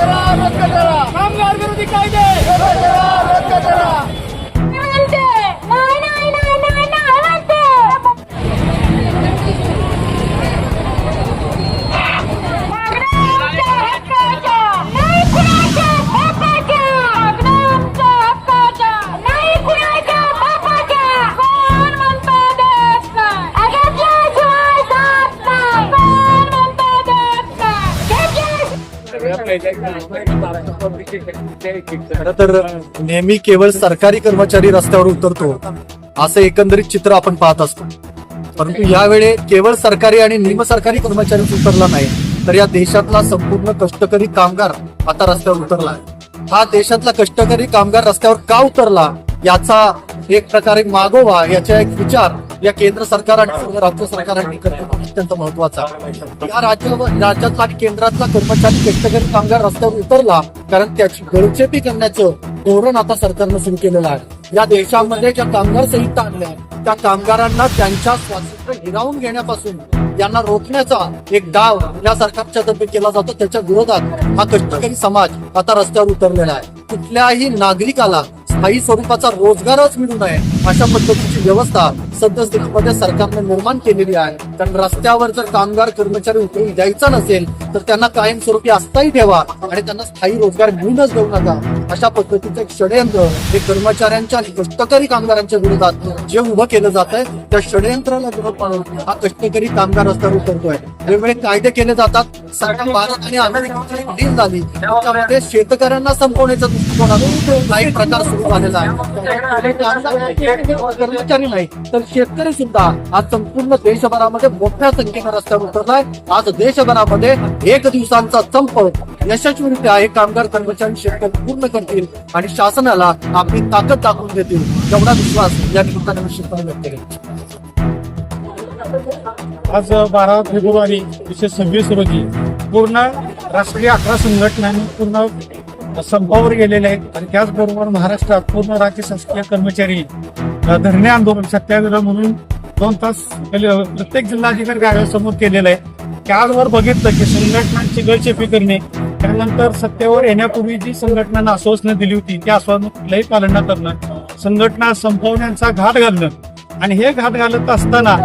करा रद्द करा. कामगार विरोधी कायदे. रद्द करा रद्द करा. खर तर नेहमी केवळ सरकारी कर्मचारी रस्त्यावर उतरतो असं एकंदरीत चित्र आपण पाहत असतो. परंतु यावेळी केवळ सरकारी आणि निमसरकारी कर्मचारी उतरला नाही तर या देशातला संपूर्ण कष्टकरी कामगार आता रस्त्यावर उतरला हा देशातला कष्टकरी कामगार रस्त्यावर का उतरला? याचा एक प्रकारे मागोवा याचा एक विचार या केंद्र सरकार आणि राज्य सरकारांनी करणं अत्यंत महत्त्वाचा या राज्यावर राज्यातला आणि केंद्रातला कर्मचारी कष्टकरी कामगार रस्त्यावर उतरला कारण त्याची गळचेपी करण्याचं धोरण आता सरकारनं सुरू केलेलं आहे. या देशामध्ये ज्या कामगार संहिता आणल्या त्या कामगारांना त्यांच्या स्वातंत्र्य हिरावून घेण्यापासून यांना रोखण्याचा एक डाव या सरकारच्या तर्फे केला जातो. त्याच्या विरोधात हा कष्टकरी समाज आता रस्त्यावर उतरलेला आहे. कुठल्याही नागरिकाला स्थायी स्वरूपाचा रोजगारच मिळू नये अशा पद्धतीची व्यवस्था सद्यस्थितीमध्ये सरकारने निर्माण केलेली आहे. कारण रस्त्यावर जर कामगार कर्मचारी उतरून द्यायचा नसेल तर त्यांना कायमस्वरूपी अस्थायी ठेवा आणि त्यांना स्थायी रोजगार मिळूनच देऊ नका. अशा पद्धतीचं एक षडयंत्र हे कर्मचाऱ्यांच्या आणि कष्टकरी कामगारांच्या विरोधात जे उभं केलं जात आहे त्या षडयंत्राला विरोध म्हणून हा कष्टकरी कामगार रस्त्यावर उतरतोय वेगवेगळे कायदे केले जातात. सरकार भारत आणि अमेरिकेची झाली. त्यामध्ये शेतकऱ्यांना संपवण्याच्या दृष्टिकोनातून काही प्रकार सुरू झालेला आहे. कर्मचारी नाही तर शेतकरी सुद्धा आज संपूर्ण देशभरामध्ये मोठ्या संख्येने रस्त्यावर उतरलाय. आज देशभरामध्ये एक दिवसांचा संप यशस्वीरित्या हे कामगार कर्मचारी शेतकरी पूर्ण करतील आणि शासनाला आपली ताकद दाखवून देतील एवढा विश्वास या निमित्ताने शेतकरी व्यक्त केला. आज बारा फेब्रुवारी एकशे सव्वीस रोजी पूर्ण राष्ट्रीय अठरा संघटनांनी पूर्ण संपावर गेलेले आहेत. आणि त्याचबरोबर महाराष्ट्रात पूर्ण राज्य शासकीय कर्मचारी धरणे आंदोलन सत्याग्रह म्हणून दोन तास प्रत्येक जिल्हाधिकारी कार्यालयासमोर केलेलं आहे. त्यावर बघितलं की संघटनांची गळचेपी करणे त्यानंतर सत्तेवर येण्यापूर्वी जी संघटनांना आश्वासनं दिली होती त्या आश्वासन कुठलंही पालन न करणं संघटना संपवण्याचा घाट घालणं. आणि हे घाट घालत असताना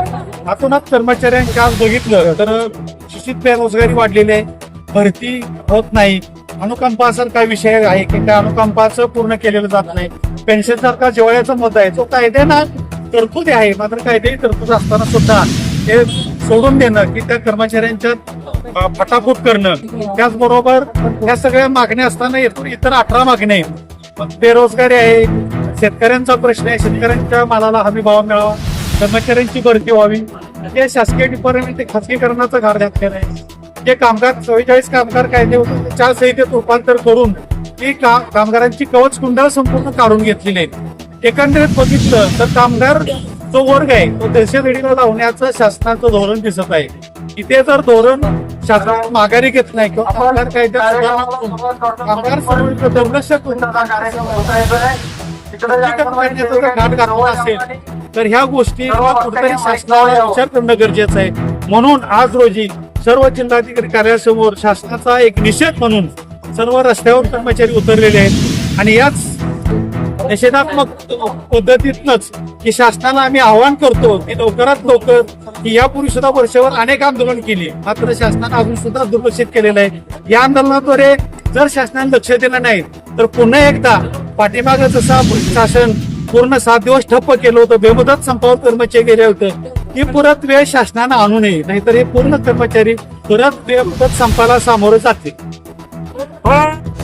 आतोनात कर्मचाऱ्यांच्या आज बघितलं तर शिक्षित बेरोजगारी वाढलेली आहे भरती होत नाही. अनुकंपासारखा विषय आहे की त्या अनुकंपाचं पूर्ण केलेलं जात नाही. पेन्शन सारखा जिवाळ्याचा मुद्दा आहे. तो कायद्याना तरतुदी आहे. मात्र कायदेही तरतूद असताना सुद्धा हे सोडून देणं की त्या कर्मचाऱ्यांच्या फटाफूट करणं त्याचबरोबर ह्या सगळ्या मागण्या असताना येथून इतर अठरा मागण्या आहेत. बेरोजगारी आहे. शेतकऱ्यांचा प्रश्न आहे. शेतकऱ्यांच्या मालाला हमी भाव मिळावा. कर्मचाऱ्यांची भरती व्हावी. जे शासकीय डिपार्टमेंट ते खासगीकरणाचं घर घातलेलं आहे. जे कामगार चव्वेचाळीस कामगार कायदे होते चार संहितेत रूपांतर करून ती का कामगारांची कवच कुंडा संपूर्ण काढून घेतलेली आहेत एकंदरीत बघितलं तर कामगार जो वर्ग आहे तो दहशतगडीला लावण्याचं शासनाचं धोरण दिसत आहे. इथे जर धोरण शासन माघारी घेत नाही किंवा कामगार कायद्यात कामगार समोर दुर्लक्ष घाट असेल तर ह्या गोष्टी कुठेतरी शासनावर विचार करणं गरजेचं आहे. म्हणून आज रोजी सर्व जिल्हाधिकारी कार्यासमोर शासनाचा एक निषेध म्हणून सर्व रस्त्यावर कर्मचारी उतरलेले आहेत. आणि याच निषेधात्मक पद्धतीतनच की शासनाला आम्ही आवाहन करतो की लवकरात लवकर की यापूर्वी सुद्धा वर्षावर अनेक आंदोलन केली. मात्र शासनाने अजून सुद्धा दुर्लक्षित केलेलं आहे. या आंदोलनाद्वारे जर शासनाने लक्ष दिलं नाही तर पुन्हा एकदा पाठीमागे जसा शासन पूर्ण सात दिवस ठप्प केलं होतं बेमुदत संपावर कर्मचारी गेले होते ही परत वेळ शासनानं आणू नये नाहीतर हे पूर्ण कर्मचारी परत बेमुदत संपाला सामोरे जातील. 啊。